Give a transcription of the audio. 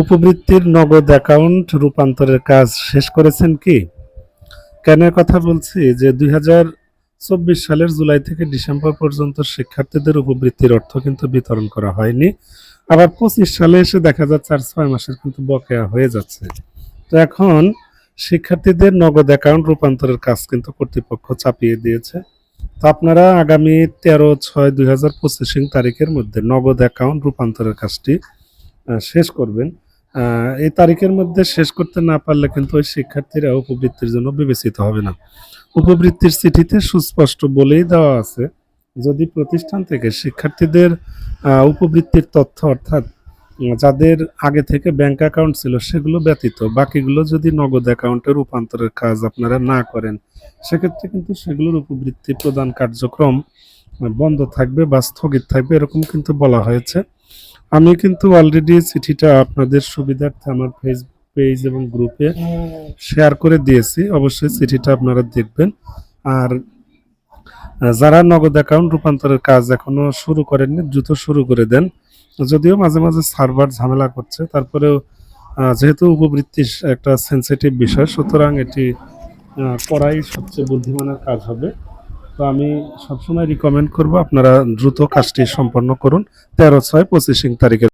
উপবৃত্তির নগদ অ্যাকাউন্ট রূপান্তরের কাজ শেষ করেছেন কি? কেন কথা বলছি? যে দুই চব্বিশ সালের জুলাই থেকে ডিসেম্বর পর্যন্ত শিক্ষার্থীদের উপবৃত্তির অর্থ কিন্তু বিতরণ করা হয়নি। আবার পঁচিশ সালে এসে দেখা যাচ্ছে আর ছয় মাসের কিন্তু বকেয়া হয়ে যাচ্ছে। তো এখন শিক্ষার্থীদের নগদ অ্যাকাউন্ট রূপান্তরের কাজ কিন্তু কর্তৃপক্ষ চাপিয়ে দিয়েছে। তো আপনারা আগামী তেরো ছয় দুই হাজার পঁচিশ তারিখের মধ্যে নগদ অ্যাকাউন্ট রূপান্তরের কাজটি শেষ করবেন। তারিখের মধ্যে শেষ করতে না পারলে কিন্তু ওই শিক্ষার্থীরা উপবৃত্তির জন্য বিবেচিত হবে না। উপবৃত্তির চিঠিতে সুস্পষ্ট বলেই দেওয়া আছে, যদি প্রতিষ্ঠান থেকে শিক্ষার্থীদের উপবৃত্তির তথ্য অর্থাৎ যাদের আগে থেকে ব্যাংক অ্যাকাউন্ট ছিল সেগুলো ব্যতীত, বাকিগুলো যদি নগদ অ্যাকাউন্টে রূপান্তরের কাজ আপনারা না করেন, সেক্ষেত্রে কিন্তু সেগুলোর উপবৃত্তি প্রদান কার্যক্রম বন্ধ থাকবে বা স্থগিত থাকবে, এরকম কিন্তু বলা হয়েছে। আমি কিন্তু অলরেডি চিঠিটা আপনাদের সুবিধার্থে আমার ফেসবুক পেজ এবং গ্রুপে শেয়ার করে দিয়েছি। অবশ্যই চিঠিটা আপনারা দেখবেন। আর যারা নগদ অ্যাকাউন্ট রূপান্তরের কাজ এখনও শুরু করেননি, দ্রুত শুরু করে দেন। যদিও মাঝে মাঝে সার্ভার ঝামেলা করছে, তারপরেও যেহেতু উপবৃত্তি একটা সেন্সিটিভ বিষয়, সুতরাং এটি করাই সবচেয়ে বুদ্ধিমানের কাজ হবে। তো আমি সবসময় রিকমেন্ড করব আপনারা দ্রুত কাজটি সম্পন্ন করুন। তেরো ছয় পঁচিশ তারিখে।